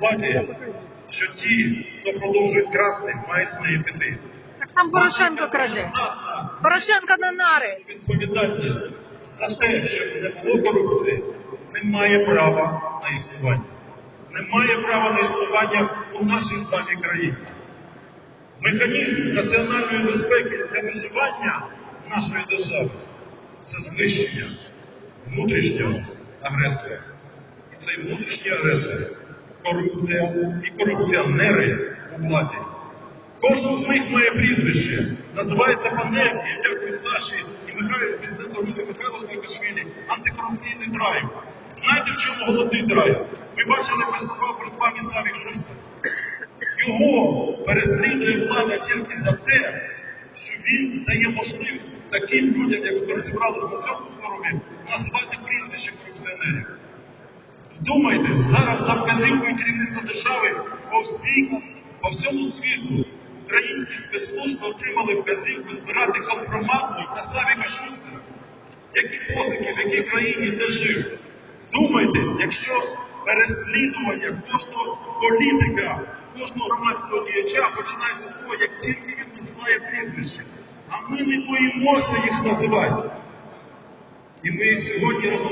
владі, що ті, хто продовжують красти, мають з неї піти. Так сам Порошенко краде. Порошенко на нари. відповідальність за те, щоб не було корупції, не має права на існування. Не має права на існування у нашій з вами країні. Механізм національної безпеки для виживання нашої держави це знищення внутрішнього агресора. І цей внутрішній агресор корупція і корупціонери у владі. Кожен з них має прізвище, називається панель, я дякую Саші і Михайлу, президенту Русі Михайлу Саакашвілі, антикорупційний драйв. Знаєте, в чому головний драйв? Ви бачили, виступав перед вами Савік Шустер. Його переслідує влада тільки за те, що він дає можливість таким людям, як ми розібралися на цьому форумі, назвати прізвище корупціонерів. Вдумайтесь, зараз за вказівкою керівництва держави по всій, по всьому світу українські спецслужби отримали вказівку збирати компромат на Савіка Шустера. Які позики, в якій країні де жив. Вдумайтесь, якщо переслідування кожного політика, кожного громадського діяча починається з того, як тільки він називає прізвище. А ми не боїмося їх називати. І ми їх сьогодні роз...